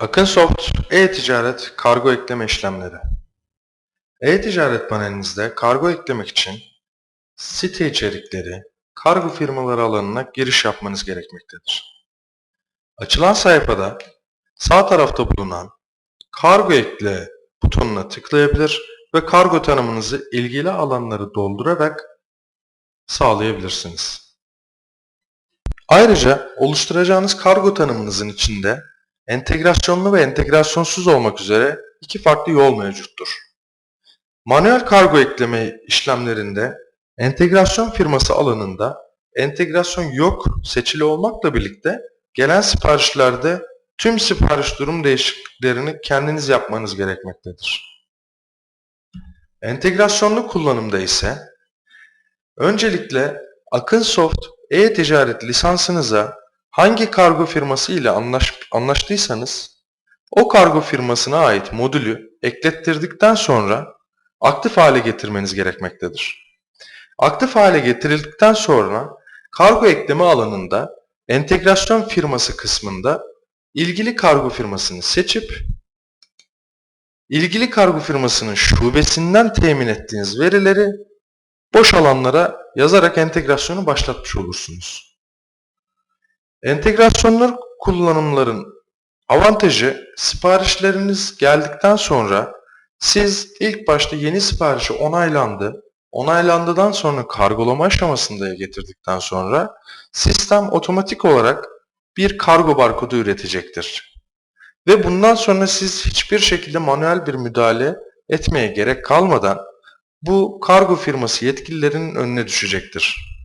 Akınsoft e-ticaret kargo ekleme işlemleri. E-ticaret panelinizde kargo eklemek için site içerikleri, kargo firmaları alanına giriş yapmanız gerekmektedir. Açılan sayfada sağ tarafta bulunan kargo ekle butonuna tıklayabilir ve kargo tanımınızı ilgili alanları doldurarak sağlayabilirsiniz. Ayrıca oluşturacağınız kargo tanımınızın içinde entegrasyonlu ve entegrasyonsuz olmak üzere iki farklı yol mevcuttur. Manuel kargo ekleme işlemlerinde entegrasyon firması alanında entegrasyon yok seçili olmakla birlikte gelen siparişlerde tüm sipariş durum değişikliklerini kendiniz yapmanız gerekmektedir. Entegrasyonlu kullanımda ise öncelikle Akınsoft e-ticaret lisansınıza hangi kargo firması ile anlaş, anlaştıysanız o kargo firmasına ait modülü eklettirdikten sonra aktif hale getirmeniz gerekmektedir. Aktif hale getirildikten sonra kargo ekleme alanında entegrasyon firması kısmında ilgili kargo firmasını seçip ilgili kargo firmasının şubesinden temin ettiğiniz verileri boş alanlara yazarak entegrasyonu başlatmış olursunuz. Entegrasyonlu kullanımların avantajı siparişleriniz geldikten sonra siz ilk başta yeni siparişi onaylandı, onaylandıktan sonra kargolama aşamasında getirdikten sonra sistem otomatik olarak bir kargo barkodu üretecektir. Ve bundan sonra siz hiçbir şekilde manuel bir müdahale etmeye gerek kalmadan bu kargo firması yetkililerinin önüne düşecektir.